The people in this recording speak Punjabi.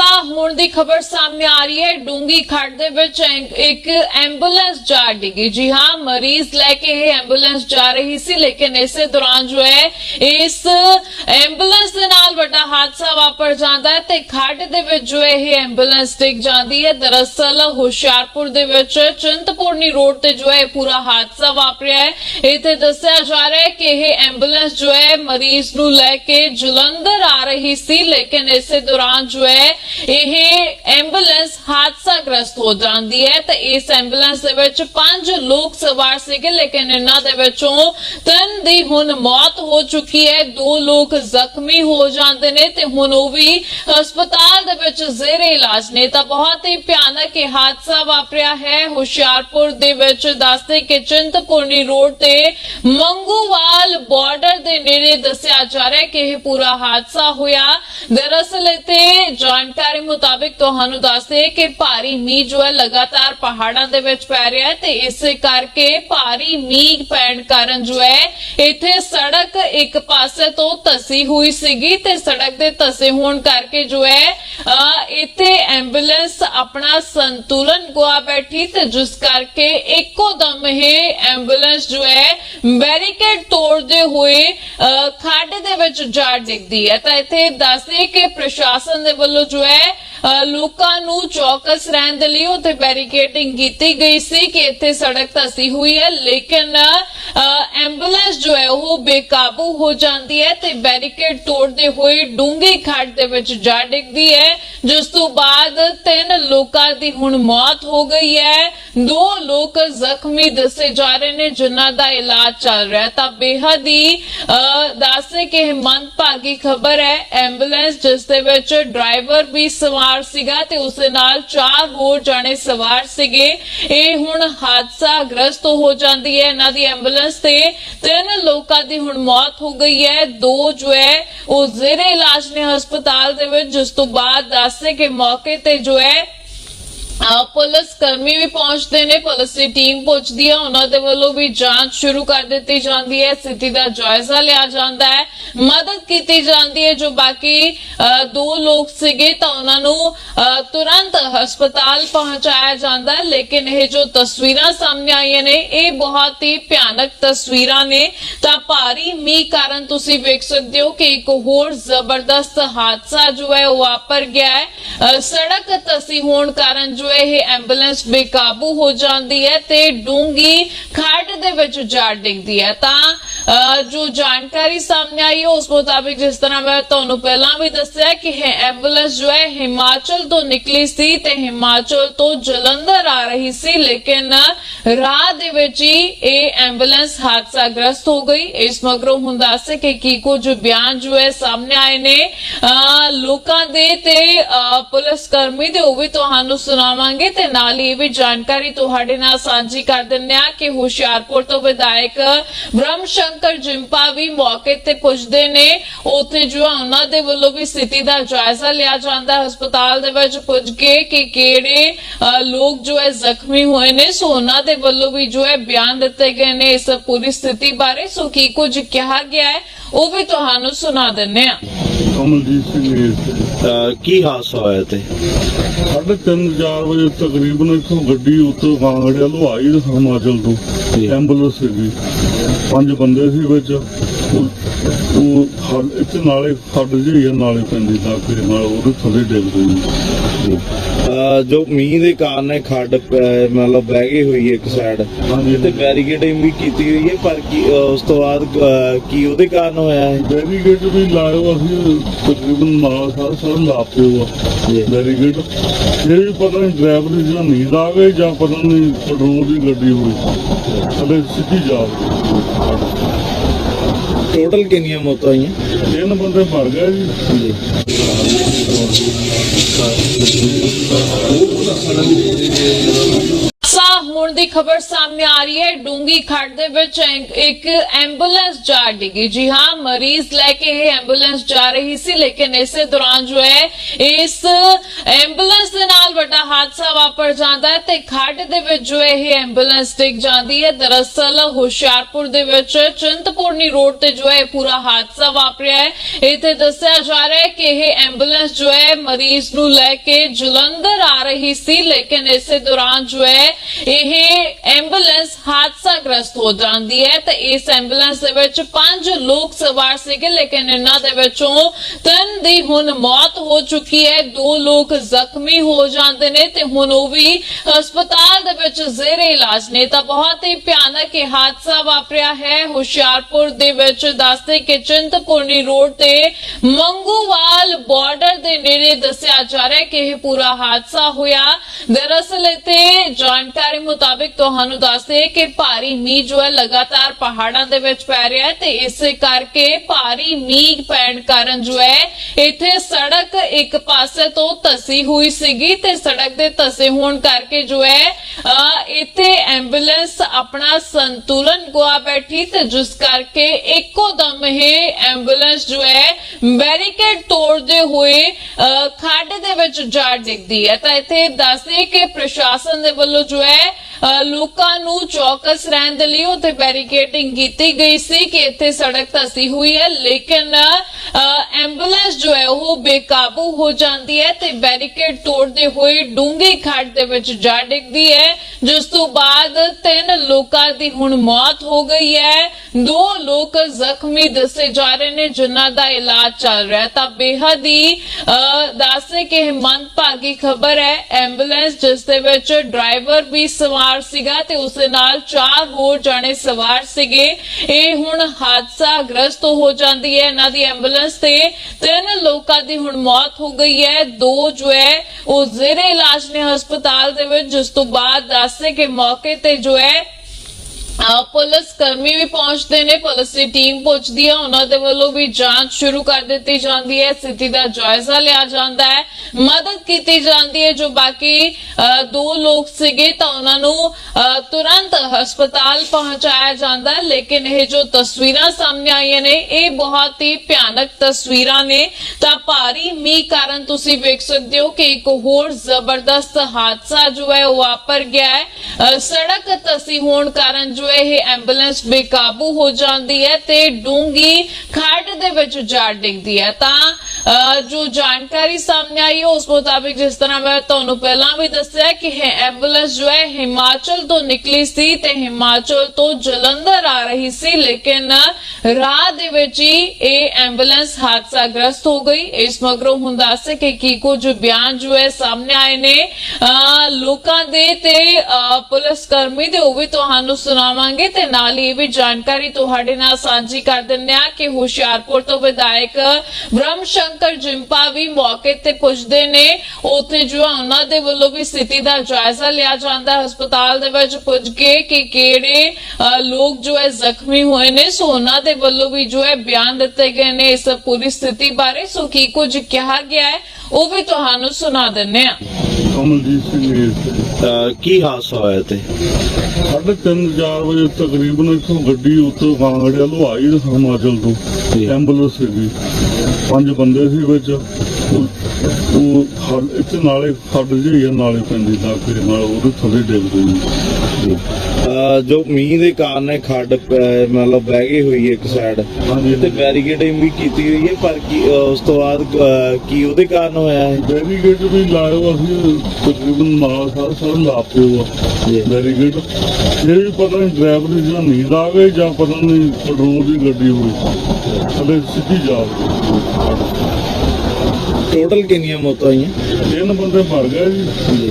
ਹਾਦਸਾ ਹੋਣ ਦੀ ਖਬਰ ਸਾਹਮਣੇ ਆ ਰਹੀ ਹੈ। ਡੂੰਗੀ ਖੱਡ ਦੇ ਵਿੱਚ ਇੱਕ ਐਂਬੂਲੈਂਸ ਜਾ ਡਿੱਗੀ। ਜੀ ਹਾਂ, ਮਰੀਜ਼ ਲੈ ਕੇ ਇਹ ਐਂਬੂਲੈਂਸ ਜਾ ਰਹੀ ਸੀ, ਲੇਕਿਨ ਇਸੇ ਦੌਰਾਨ ਜੋ ਹੈ, ਇਸ ਐਂਬੂਲੈਂਸ ਦੇ ਨਾਲ ਵੱਡਾ ਹਾਦਸਾ ਵਾਪਰ ਜਾਂਦਾ ਹੈ ਤੇ ਖੱਡ ਦੇ ਵਿੱਚ ਜੋ ਇਹ ਐਂਬੂਲੈਂਸ ਡਿੱਗ ਜਾਂਦੀ ਹੈ, ਦਰਅਸਲ ਹੁਸ਼ਿਆਰਪੁਰ ਦੇ ਵਿੱਚ ਚਿੰਤਪੁਰਨੀ ਰੋਡ ਤੇ ਜੋ ਹੈ, ਇਹ ਪੂਰਾ ਹਾਦਸਾ ਵਾਪਰਿਆ ਹੈ। ਇੱਥੇ ਦੱਸਿਆ ਜਾ ਰਿਹਾ ਹੈ ਕਿ ਇਹ ਐਂਬੂਲੈਂਸ ਜੋ ਹੈ, ਮਰੀਜ਼ ਨੂੰ ਲੈ ਕੇ ਜਲੰਧਰ ਆ ਰਹੀ ਸੀ, ਲੇਕਿਨ ਇਸੇ ਦੌਰਾਨ ਜੋ ਹੈ ਇਹ ਐਂਬੂਲੈਂਸ ਹਾਦਸਾਗ੍ਰਸਤ ਹੋ ਜਾਂਦੀ ਹੈ ਤੇ ਇਸ ਐਂਬੂਲੈਂਸ ਦੇ ਵਿੱਚ ਪੰਜ ਲੋਕ ਸਵਾਰ ਸੀਗੇ, ਲੇਕਿਨ ਇਹਨਾਂ ਦੇ ਵਿੱਚੋਂ ਤਿੰਨ ਦੀ ਹੁਣ ਮੌਤ ਹੋ ਚੁੱਕੀ ਹੈ। ਦੋ ਲੋਕ ਜ਼ਖਮੀ ਹੋ ਜਾਂਦੇ ਨੇ ਤੇ ਹੁਣ ਉਹ ਵੀ ਹਸਪਤਾਲ ਦੇ ਵਿੱਚ ਜ਼ੇਰੇ ਇਲਾਜ ਨੇ। ਤਾਂ ਬਹੁਤ ਹੀ ਭਿਆਨਕ ਇਹ ਹਾਦਸਾ ਵਾਪਰਿਆ ਹੈ। ਹੁਸ਼ਿਆਰਪੁਰ ਦੇ ਵਿੱਚ ਦੱਸਦੇ ਕਿ ਚਿੰਤਪੁਰਨੀ ਰੋਡ ਤੇ ਮੰਗੂਵਾਲ ਬਾਰਡਰ ਦੇ ਨੇੜੇ ਦੱਸਿਆ ਜਾ ਰਿਹਾ ਹੈ ਕਿ ਇਹ ਪੂਰਾ ਹਾਦਸਾ ਹੋਇਆ। ਦਰਅਸਲ ਇੱਥੇ ਜਾਣਕਾਰੀ ਮੁਤਾਬਿਕ ਤੁਹਾਨੂੰ ਦੱਸਦੇ ਕਿ ਭਾਰੀ ਮੀਂਹ ਜੋ ਹੈ ਲਗਾਤਾਰ ਪਹਾੜਾਂ ਦੇ ਵਿੱਚ ਪੈ ਰਿਹਾ ਹੈ ਤੇ ਇਸੇ ਕਰਕੇ ਭਾਰੀ ਮੀਂਹ ਪੈਣ ਕਾਰਨ ਜੋ ਹੈ ਇੱਥੇ ਸੜਕ ਇੱਕ ਪਾਸੇ ਤੋਂ ਧਸੀ ਹੋਈ ਸੀਗੀ ਤੇ ਸੜਕ ਦੇ ਧਸੇ ਹੋਣ ਕਰਕੇ ਜੋ ਹੈ ਇੱਥੇ ਐਂਬੂਲੈਂਸ ਆਪਣਾ ਸੰਤੁਲਨ ਗਵਾ ਬੈਠੀ ਤੇ ਜਿਸ ਕਰਕੇ ਇੱਕੋ ਦਮ ਇਹ ਐਂਬੂਲੈਂਸ ਜੋ ਹੈ ਬੈਰੀਕੇਡ ਤੋੜਦੇ ਹੋਏ ਅਹ, ਖੱਡ ਦੇ ਵਿੱਚ ਜਾ ਡਿੱਗਦੀ ਹੈ। ਤਾਂ ਇੱਥੇ ਦੱਸਦੇ ਕਿ ਪ੍ਰਸ਼ਾਸਨ ਦੇ ਵੱਲੋਂ ਜੋ ਹੈ। ਲੋਕਾਂ ਨੂੰ ਚੌਕਸ ਰਹਿਣ ਦੇ ਲਈ ਉੱਥੇ ਬੈਰੀਕੇਡਿੰਗ ਕੀਤੀ ਗਈ ਸੀ ਕਿ ਇੱਥੇ ਸੜਕ ਧਸੀ ਹੋਈ ਹੈ। ਲੇਕਿਨ ਅਹ, ਐਂਬੂਲੈਂਸ ਜੋ ਹੈ ਉਹ ਬੇਕਾਬੂ ਹੋ ਜਾਂਦੀ ਹੈ ਤੇ ਬੈਰੀਕੇਡ ਤੋੜਦੇ ਹੋਏ ਡੂੰਘੀ ਖੱਡ ਦੇ ਵਿੱਚ ਜਾ ਡਿੱਗਦੀ ਹੈ। ਜਿਸ ਤੋਂ ਬਾਅਦ ਤਿੰਨ ਲੋਕਾਂ ਦੀ ਹੁਣ ਮੌਤ ਹੋ ਗਈ ਹੈ। ਦੋ ਲੋਕ ਜ਼ਖਮੀ ਦੱਸੇ ਜਾ ਰਹੇ ਨੇ, ਜਿਨ੍ਹਾਂ ਦਾ ਇਲਾਜ ਚੱਲ ਰਿਹਾ ਤਾਂ ਬੇਹੱਦ ਹੀ ਦੱਸੇ ਕਿ ਇਹ ਮੰਦਭਾਗੀ ਖਬਰ ਹੈ, ਐਂਬੂਲੈਂਸ ਜਿਸ ਦੇ ਵਿੱਚ ਡਰਾਈਵਰ ਵੀ ਸਵਾਰ ਸੀਗਾ ਤੇ ਉਸ ਦੇ ਨਾਲ ਚਾਰ ਹੋਰ ਜਾਣੇ ਸਵਾਰ ਸੀਗੇ। ਇਹ ਹੁਣ ਹਾਦਸਾ ਗ੍ਰਸਤ ਹੋ ਜਾਂਦੀ ਹੈ। ਇਹਨਾਂ ਦੀ ਐਂਬੂਲੈਂਸ ਤੇ ਤਿੰਨ ਲੋਕਾਂ ਦੀ ਹੁਣ ਮੌਤ ਹੋ ਗਈ ਹੈ। ਦੋ ਜੋ ਹੈ, ਉਹ ਜ਼ੇਰੇ ਇਲਾਜ ਨੇ ਹਸਪਤਾਲ ਦੇ ਵਿੱਚ, ਜਿਸ ਤੋਂ ਬਾਅਦ ਦੱਸੇ ਕਿ ਮੌਕੇ ਤੇ ਜੋ ਹੈ ਪੁਲਿਸ ਕਰਮੀ ਵੀ ਪਹੁੰਚਦੇ ਨੇ। ਪੁਲਿਸ ਦੀ ਟੀਮ ਪਹੁੰਚਦੀ ਹੈ ਉਹਨਾਂ ਦੇ ਵੱਲੋਂ ਵੀ ਜਾਂਚ ਸ਼ੁਰੂ ਕਰ ਦਿੱਤੀ ਜਾਂਦੀ ਹੈ। ਸਥਿਤੀ ਦਾ ਜਾਇਜ਼ਾ ਲਿਆ ਜਾਂਦਾ ਹੈ। ਮਦਦ ਕੀਤੀ ਜਾਂਦੀ ਹੈ। ਜੋ ਬਾਕੀ ਦੋ ਲੋਕ ਸੀਗੇ ਤਾਂ ਉਹਨਾਂ ਨੂੰ ਤੁਰੰਤ ਹਸਪਤਾਲ ਪਹੁੰਚਾਇਆ ਜਾਂਦਾ ਹੈ। ਲੇਕਿਨ ਇਹ ਜੋ ਤਸਵੀਰਾਂ ਸਾਹਮਣੇ ਆਈਆਂ ਨੇ, ਇਹ ਬਹੁਤ ਹੀ ਭਿਆਨਕ ਤਸਵੀਰਾਂ ਨੇ। ਤਾਂ ਭਾਰੀ ਮੀਂਹ ਕਾਰਨ ਤੁਸੀਂ ਵੇਖ ਸਕਦੇ ਹੋ ਕਿ ਇੱਕ ਹੋਰ ਜ਼ਬਰਦਸਤ ਹਾਦਸਾ ਜੋ ਹੈ, ਉਹ ਵਾਪਰ ਗਿਆ ਹੈ। ਸੜਕ ਤਸੀ ਹੋਣ ਕਾਰਨ ਜੋ ਹੈ ਇਹ ਐਂਬੂਲੈਂਸ ਬੇਕਾਬੂ ਹੋ ਜਾਂਦੀ ਹੈ ਤੇ ਡੂੰਗੀ ਖੱਡ ਦੇ ਵਿੱਚ ਜਾ ਡਿੱਗਦੀ ਹੈ। ਤਾਂ ਜੋ ਜਾਣਕਾਰੀ ਸਾਹਮਣੇ ਆਈ ਹੈ ਉਸ ਮੁਤਾਬਿਕ ਜਿਸ ਤਰ੍ਹਾਂ ਮੈਂ ਤੁਹਾਨੂੰ ਪਹਿਲਾਂ ਵੀ ਦੱਸਿਆ ਕਿ ਇਹ ਐਂਬੂਲੈਂਸ ਜੋ ਹੈ ਹਿਮਾਚਲ ਤੋਂ ਨਿਕਲੀ ਸੀ ਤੇ ਹਿਮਾਚਲ ਤੋਂ ਜਲੰਧਰ ਆ ਰਹੀ ਸੀ ਲੇਕਿਨ ਰਾਹ ਦੇ ਵਿੱਚ ਹੀ ਇਹ ਐਂਬੂਲੈਂਸ ਹਾਦਸਾਗ੍ਰਸਤ ਹੋ ਗਈ ਇਸ ਮਗਰੋਂ ਹੁਣ ਦੱਸੇ ਕਿ ਕੀ ਕੁਝ ਬਿਆਨ ਜੋ ਹੈ ਸਾਹਮਣੇ ਆਏ ਨੇ ਅਹ, ਲੋਕਾਂ ਦੇ ਤੇ ਅਹ, ਪੁਲਿਸ ਕਰਮੀ ਦੇ ਉਹ ਵੀ ਤੁਹਾਨੂੰ ਸੁਣਾਵਾਂਗੇ ਤੇ ਨਾਲ ਹੀ ਇਹ ਵੀ ਜਾਣਕਾਰੀ ਤੁਹਾਡੇ ਨਾਲ ਸਾਂਝੀ ਕਰ ਦਿੰਦੇ ਆ ਕਿ ਹੁਸ਼ਿਆਰਪੁਰ ਤੋਂ ਵਿਧਾਇਕ ਬ੍ਰਹਮ ਸ਼ੰਕਰ ਜਿੰਪਾ ਵੀ ਮੌਕੇ ਤੇ ਪੁੱਜਦੇ ਨੇ। ਉੱਥੇ ਜੋ ਹੈ ਉਹਨਾਂ ਦੇ ਵੱਲੋਂ ਵੀ ਸਥਿਤੀ ਦਾ ਜਾਇਜ਼ਾ ਲਿਆ ਜਾਂਦਾ ਹਸਪਤਾਲ ਦੇ ਵਿੱਚ ਪੁੱਜ ਕੇ ਕਿ ਕਿਹੜੇ ਲੋਕ ਜੋ ਹੈ ਜ਼ਖਮੀ ਹੋਏ ਨੇ। ਸੋ ਉਹਨਾਂ ਦੇ ਵੱਲੋਂ ਵੀ ਜੋ ਹੈ ਬਿਆਨ ਦਿੱਤੇ ਗਏ ਨੇ ਇਸ ਪੂਰੀ ਸਥਿਤੀ ਬਾਰੇ। ਸੋ ਕੀ ਕੁਝ ਕਿਹਾ ਗਿਆ ਹੈ? ਉਹ ਵੀ ਤੁਹਾਨੂੰ ਸੁਣਾ ਦਿੰਦੇ ਆ। ਕਮਲਜੀਤ ਸਿੰਘ ਰੇਸ ਅਹ ਕੀ ਹਾਦਸਾ ਹੋਇਆ ਤੇ? ਸਾਢੇ ਤਿੰਨ ਚਾਰ ਵਜੇ ਤਕਰੀਬਨ ਇੱਥੋਂ ਗੱਡੀ ਉੱਤੋਂ ਕਾਂਗੜਿਆ ਨੂੰ ਆਈ ਹਿਮਾਚਲ ਤੋਂ। ਐਂਬੂਲੈਂਸ ਸੀਗੀ। ਪੰਜ ਬੰਦੇ ਸੀ ਵਿੱਚ। ਉਹ- ਖੱਡ- ਇੱਥੇ ਨਾਲੇ ਖੱਡ ਜਿਹੀ ਆ ਨਾਲੇ ਪੈਂਦੀ ਲਾਗੇ ਨਾਲ ਉਹਦੇ ਥੱਲੇ ਡਿੱਗ ਪਈ। ਅਹ ਜੋ ਮੀਂਹ ਦੇ ਕਾਰਨ ਇਹ ਖੱਡ ਮਤਲਬ ਬਹਿ ਗਈ ਹੋਈ ਹੈ ਇੱਕ ਸਾਈਡ ਹਾਂਜੀ। ਤੇ ਬੈਰੀਕੇਡਿੰਗ ਵੀ ਕੀਤੀ ਹੋਈ ਹੈ ਪਰ ਕੀ ਅਹ ਉਸ ਤੋਂ ਬਾਅਦ ਅਹ ਕੀ ਉਹਦੇ ਕਾਰਨ ਹੋਇਆ ਹੈ? ਬੈਰੀਗੇਟ ਵੀ ਲਾਇਓ ਅਸੀਂ ਤਕਰੀਬਨ ਨਾਲ ਸਾਰ ਸਾਰ ਲਾਪੇ ਜੀ। ਹੋ ਬੈਰੀਗੇਟ ਇਹ ਪਤਾ ਨਹੀਂ ਡਰਾਈਵਰ ਦੀ ਜਾਂ ਨੀਂਦ ਆ ਗਈ ਜਾਂ ਪਤਾ ਨਹੀਂ ਪੈਟਰੋਲ ਦੀ ਗੱਡੀ ਹੋਈ। ਥੱਲੇ ਸਿੱਧੀ ਜਾ। ਵੜੀ। ਟੋਟਲ ਕਿੰਨੀਆਂ ਮੌਤਾਂ ਹੋਈਆਂ? ਤਿੰਨ ਬੰਦੇ ਮਰ ਗਏ ਜੀ। ਹੋਣ ਦੀ ਖਬਰ ਸਾਹਮਣੇ ਆ ਰਹੀ ਹੈ। ਡੂੰਗੀ ਖੱਡ ਦੇ ਵਿੱਚ ਇੱਕ ਐਂਬੂਲੈਂਸ ਜਾ ਡਿੱਗੀ। ਜੀ ਹਾਂ, ਮਰੀਜ਼ ਲੈ ਕੇ ਇਹ ਐਂਬੂਲੈਂਸ ਜਾ ਰਹੀ ਸੀ, ਲੇਕਿਨ ਇਸੇ ਦੌਰਾਨ ਜੋ ਹੈ, ਇਸ ਐਂਬੂਲੈਂਸ ਦੇ ਨਾਲ ਵੱਡਾ ਹਾਦਸਾ ਵਾਪਰ ਜਾਂਦਾ ਹੈ ਤੇ ਖੱਡ ਦੇ ਵਿੱਚ ਜੋ ਇਹ ਐਂਬੂਲੈਂਸ ਡਿੱਗ ਜਾਂਦੀ ਹੈ, ਦਰਅਸਲ ਹੁਸ਼ਿਆਰਪੁਰ ਦੇ ਵਿੱਚ ਚਿੰਤਪੁਰਨੀ ਰੋਡ ਤੇ ਜੋ ਹੈ, ਇਹ ਪੂਰਾ ਹਾਦਸਾ ਵਾਪਰਿਆ ਹੈ। ਇੱਥੇ ਦੱਸਿਆ ਜਾ ਰਿਹਾ ਹੈ ਕਿ ਇਹ ਐਂਬੂਲੈਂਸ ਜੋ ਹੈ, ਮਰੀਜ਼ ਨੂੰ ਲੈ ਕੇ ਜਲੰਧਰ ਆ ਰਹੀ ਸੀ, ਲੇਕਿਨ ਇਸੇ ਦੌਰਾਨ ਜੋ ਹੈ, ਇਹ ਐਂਬੂਲੈਂਸ ਹਾਦਸਾਗ੍ਰਸਤ ਹੋ ਜਾਂਦੀ ਹੈ ਤੇ ਇਸ ਐਂਬੂਲੈਂਸ ਦੇ ਵਿੱਚ ਪੰਜ ਲੋਕ ਸਵਾਰ ਸੀਗੇ, ਲੇਕਿਨ ਇਹਨਾਂ ਦੇ ਵਿੱਚੋਂ ਤਿੰਨ ਦੀ ਹੁਣ ਮੌਤ ਹੋ ਚੁੱਕੀ ਹੈ। ਦੋ ਲੋਕ ਜ਼ਖਮੀ ਹੋ ਜਾਂਦੇ ਨੇ ਤੇ ਹੁਣ ਉਹ ਵੀ ਹਸਪਤਾਲ ਦੇ ਵਿੱਚ ਜ਼ੇਰੇ ਇਲਾਜ ਨੇ। ਤਾਂ ਬਹੁਤ ਹੀ ਭਿਆਨਕ ਇਹ ਹਾਦਸਾ ਵਾਪਰਿਆ ਹੈ। ਹੁਸ਼ਿਆਰਪੁਰ ਦੇ ਵਿੱਚ ਦੱਸਦੇ ਕਿ ਚਿੰਤਪੁਰਨੀ ਰੋਡ ਤੇ ਮੰਗੂਵਾਲ ਬਾਰਡਰ ਦੇ ਨੇੜੇ ਦੱਸਿਆ ਜਾ ਰਿਹਾ ਹੈ ਕਿ ਇਹ ਪੂਰਾ ਹਾਦਸਾ ਹੋਇਆ। ਦਰਅਸਲ ਇੱਥੇ ਜਾਣਕਾਰੀ ਮੁਤਾਬਿਕ ਮੁਤਾਬਿਕ ਤੁਹਾਨੂੰ ਦੱਸਦੇ ਕਿ ਭਾਰੀ ਮੀਂਹ ਜੋ ਹੈ ਲਗਾਤਾਰ ਪਹਾੜਾਂ ਦੇ ਵਿੱਚ ਪੈ ਰਿਹਾ ਹੈ ਤੇ ਇਸੇ ਕਰਕੇ ਭਾਰੀ ਮੀਂਹ ਪੈਣ ਕਾਰਨ ਜੋ ਹੈ ਇੱਥੇ ਸੜਕ ਇੱਕ ਪਾਸੇ ਤੋਂ ਧਸੀ ਹੋਈ ਸੀਗੀ ਤੇ ਸੜਕ ਦੇ ਧਸੇ ਹੋਣ ਕਰਕੇ ਜੋ ਹੈ ਇੱਥੇ ਐਂਬੂਲੈਂਸ ਆਪਣਾ ਸੰਤੁਲਨ ਗਵਾ ਬੈਠੀ ਤੇ ਜਿਸ ਕਰਕੇ ਇੱਕੋ ਦਮ ਇਹ ਐਂਬੂਲੈਂਸ ਜੋ ਹੈ ਬੈਰੀਕੇਡ ਤੋੜਦੇ ਹੋਏ ਅਹ, ਖੱਡ ਦੇ ਵਿੱਚ ਜਾ ਡਿੱਗਦੀ ਹੈ। ਤਾਂ ਇੱਥੇ ਦੱਸਦੇ ਕਿ ਪ੍ਰਸ਼ਾਸਨ ਦੇ ਵੱਲੋਂ ਜੋ ਹੈ ਲੋਕਾਂ ਨੂੰ ਚੌਕਸ ਰਹਿਣ ਦੇ ਲਈ ਉੱਥੇ ਬੈਰੀਕੇਡਿੰਗ ਕੀਤੀ ਗਈ ਸੀ ਕਿ ਇੱਥੇ ਸੜਕ ਧਸੀ ਹੋਈ ਹੈ ਲੇਕਿਨ ਅਹ, ਐਂਬੂਲੈਂਸ ਜੋ ਹੈ ਉਹ ਬੇਕਾਬੂ ਹੋ ਜਾਂਦੀ ਹੈ ਤੇ ਬੈਰੀਕੇਡ ਤੋੜਦੇ ਹੋਏ ਡੂੰਗੀ ਖੱਡ ਦੇ ਵਿੱਚ ਜਾ ਡਿੱਗਦੀ ਹੈ। ਜਿਸ ਤੋਂ ਬਾਅਦ ਤਿੰਨ ਲੋਕਾਂ ਦੀ ਹੁਣ ਮੌਤ ਹੋ ਗਈ ਹੈ। ਦੋ ਲੋਕ ਜ਼ਖਮੀ ਦੱਸੇ ਜਾ ਰਹੇ ਨੇ, ਜਿਨ੍ਹਾਂ ਦਾ ਇਲਾਜ ਚੱਲ ਰਿਹਾ ਤਾਂ ਬੇਹੱਦ ਹੀ ਦੱਸਦੇ ਕਿ ਇਹ ਮੰਦਭਾਗੀ ਖਬਰ ਹੈ, ਐਂਬੂਲੈਂਸ ਜਿਸ ਦੇ ਵਿੱਚ ਡਰਾਈਵਰ ਵੀ ਸਵਾਰ ਸੀਗਾ ਤੇ ਉਸ ਦੇ ਨਾਲ ਚਾਰ ਹੋਰ ਜਾਣੇ ਸਵਾਰ ਸੀਗੇ। ਇਹ ਹੁਣ ਹਾਦਸਾ ਗ੍ਰਸਤ ਹੋ ਜਾਂਦੀ ਹੈ। ਇਹਨਾਂ ਦੀ ਐਂਬੂਲੈਂਸ ਤੇ ਤਿੰਨ ਲੋਕਾਂ ਦੀ ਹੁਣ ਮੌਤ ਹੋ ਗਈ ਹੈ। ਦੋ ਜੋ ਹੈ, ਉਹ ਜ਼ੇਰੇ ਇਲਾਜ ਨੇ ਹਸਪਤਾਲ ਦੇ ਵਿੱਚ, ਜਿਸ ਤੋਂ ਬਾਅਦ ਦੱਸਦੇ ਕਿ ਮੌਕੇ ਤੇ ਜੋ ਹੈ ਪੁਲਿਸ ਕਰਮੀ ਵੀ ਪਹੁੰਚਦੇ ਨੇ, ਪੁਲਿਸ ਦੀ ਟੀਮ ਪਹੁੰਚਦੀ ਹੈ ਉਹਨਾਂ ਦੇ ਵੱਲੋਂ ਵੀ ਜਾਂਚ ਸ਼ੁਰੂ ਕਰ ਦਿੱਤੀ ਜਾਂਦੀ ਹੈ, ਸਥਿਤੀ ਦਾ ਜਾਇਜ਼ਾ ਲਿਆ ਜਾਂਦਾ ਹੈ। ਮਦਦ ਕੀਤੀ ਜਾਂਦੀ ਹੈ, ਜੋ ਬਾਕੀ ਦੋ ਲੋਕ ਸੀਗੇ ਤਾਂ ਉਹਨਾਂ ਨੂੰ ਤੁਰੰਤ ਹਸਪਤਾਲ ਪਹੁੰਚਾਇਆ ਜਾਂਦਾ ਹੈ, ਲੇਕਿਨ ਇਹ ਜੋ ਤਸਵੀਰਾਂ ਸਾਹਮਣੇ ਆਈਆਂ ਨੇ, ਇਹ ਬਹੁਤ ਹੀ ਭਿਆਨਕ ਤਸਵੀਰਾਂ ਨੇ। ਤਾਂ ਭਾਰੀ ਮੀਂਹ ਕਾਰਨ ਤੁਸੀਂ ਵੇਖ ਸਕਦੇ ਹੋ ਕਿ ਇੱਕ ਹੋਰ ਜ਼ਬਰਦਸਤ ਹਾਦਸਾ ਜੋ ਹੈ, ਉਹ ਵਾਪਰ ਗਿਆ ਹੈ। ਸੜਕ ਤਸੀ ਹੋਣ ਕਾਰਨ ਜੋ ਇਹ ਐਂਬੂਲੈਂਸ ਬੇਕਾਬੂ ਹੋ ਜਾਂਦੀ ਹੈ ਤੇ ਡੂੰਗੀ ਖੱਡ ਦੇ ਵਿੱਚ ਜਾ ਡਿੱਗਦੀ ਹੈ। ਤਾਂ ਜੋ ਜਾਣਕਾਰੀ ਸਾਹਮਣੇ ਆਈ ਹੈ ਉਸ ਮੁਤਾਬਿਕ ਜਿਸ ਤਰ੍ਹਾਂ ਮੈਂ ਤੁਹਾਨੂੰ ਪਹਿਲਾਂ ਵੀ ਦੱਸਿਆ ਕਿ ਇਹ ਐਂਬੂਲੈਂਸ ਜੋ ਹੈ ਹਿਮਾਚਲ ਤੋਂ ਨਿਕਲੀ ਸੀ ਤੇ ਹਿਮਾਚਲ ਤੋਂ ਜਲੰਧਰ ਆ ਰਹੀ ਸੀ ਲੇਕਿਨ ਰਾਹ ਦੇ ਵਿੱਚ ਹੀ ਇਹ ਐਂਬੂਲੈਂਸ ਹਾਦਸਾਗ੍ਰਸਤ ਹੋ ਗਈ ਇਸ ਮਗਰੋਂ ਹੁਣ ਦੱਸ ਕਿ ਕੀ ਕੁਝ ਬਿਆਨ ਜੋ ਹੈ ਸਾਹਮਣੇ ਆਏ ਨੇ ਅਹ, ਲੋਕਾਂ ਦੇ ਤੇ ਅਹ, ਪੁਲਿਸ ਕਰਮੀ ਦੇ ਉਹ ਵੀ ਤੁਹਾਨੂੰ ਸੁਣਾਵਾਂਗੇ ਤੇ ਨਾਲ ਹੀ ਇਹ ਵੀ ਜਾਣਕਾਰੀ ਤੁਹਾਡੇ ਨਾਲ ਸਾਂਝੀ ਕਰ ਦਿੰਦੇ ਆ ਕਿ ਹੁਸ਼ਿਆਰਪੁਰ ਤੋਂ ਵਿਧਾਇਕ ਬ੍ਰਹਮ ਸ਼ੰਕਰ ਜਿੰਪਾ ਵੀ ਮੌਕੇ ਤੇ ਪੁੱਜਦੇ ਨੇ। ਉੱਥੇ ਜੋ ਉਹਨਾਂ ਦੇ ਵੱਲੋਂ ਵੀ ਸਥਿਤੀ ਦਾ ਜਾਇਜ਼ਾ ਲਿਆ ਜਾਂਦਾ ਹੈ। ਹਸਪਤਾਲ ਦੇ ਵਿੱਚ ਪੁੱਜ ਕੇ ਕਿ ਕਿਹੜੇ ਲੋਕ ਜੋ ਹੈ ਜ਼ਖਮੀ ਹੋਏ ਨੇ। ਸੋ ਉਹਨਾਂ ਦੇ ਵੱਲੋਂ ਵੀ ਜੋ ਹੈ ਬਿਆਨ ਦਿੱਤੇ ਗਏ ਨੇ ਇਸ ਪੂਰੀ ਸਥਿਤੀ ਬਾਰੇ। ਸੋ ਕੀ ਕੁਝ ਕਿਹਾ ਗਿਆ ਹੈ ਉਹ ਵੀ ਤੁਹਾਨੂੰ ਸੁਣਾ ਦਿੰਨੇ ਆ ਕਮਲਜੀਤ ਸਿੰਘ ਅਹ ਕੀ ਹਾਦਸਾ ਹੋਇਆ ਤੇ ਸਾਢੇ ਤਿੰਨ ਚਾਰ ਵਜੇ ਤਕਰੀਬਨ ਇੱਥੋਂ ਗੱਡੀ ਉੱਤੋਂ ਕਾਂਗੜਿਆ ਲੋ ਆਈ ਹਿਮਾਚਲ ਤੋਂ। ਐਂਬੂਲੈਂਸ ਸੀਗੀ। ਪੰਜ ਬੰਦੇ ਸੀ ਵਿੱਚ। ਉਹ- ਖੱਡ- ਇੱਥੇ ਨਾਲੇ ਖੱਡ ਜਿਹੀ ਆ ਨਾਲੇ ਪੈਂਦੀ ਲਾਗੇ ਨਾਲ ਉਹਦੇ ਥੱਲੇ ਡਿੱਗ ਅਹ ਜੋ ਮੀਂਹ ਦੇ ਕਾਰਨ ਇਹ ਖੱਡ ਮਤਲਬ ਬਹਿ ਗਈ ਹੋਈ ਹੈ ਇੱਕ ਸਾਈਡ ਹਾਂਜੀ ਤੇ ਬੈਰੀਕੇਡਿੰਗ ਵੀ ਕੀਤੀ ਹੋਈ ਹੈ ਪਰ ਕੀ ਅਹ ਉਸ ਤੋਂ ਬਾਅਦ ਅਹ ਕੀ ਉਹਦੇ ਕਾਰਨ ਹੋਇਆ ਹੈ ਬੈਰੀਗੇਟ ਵੀ ਲਾਇਓ ਅਸੀਂ ਤਕਰੀਬਨ ਨਾਲ ਸਾਰ ਸਾਰ ਲਾਪੇ ਜੀ। ਹੋ ਬੈਰੀਗੇਟ ਇਹ ਵੀ ਪਤਾ ਨਹੀਂ ਡਰਾਈਵਰ ਦੀ ਜਾਂ ਨੀਂਦ ਆ ਗਈ ਜਾਂ ਪਤਾ ਨਹੀਂ ਪੈਟਰੋਲ ਦੀ ਗੱਡੀ ਹੋਈ ਥੱਲੇ ਸਿੱਧੀ ਜਾ। ਟੋਟਲ ਕਿੰਨੀਆਂ ਮੌਤਾਂ ਹੋਈਆਂ ਤਿੰਨ ਬੰਦੇ ਮਰ ਗਏ ਜੀ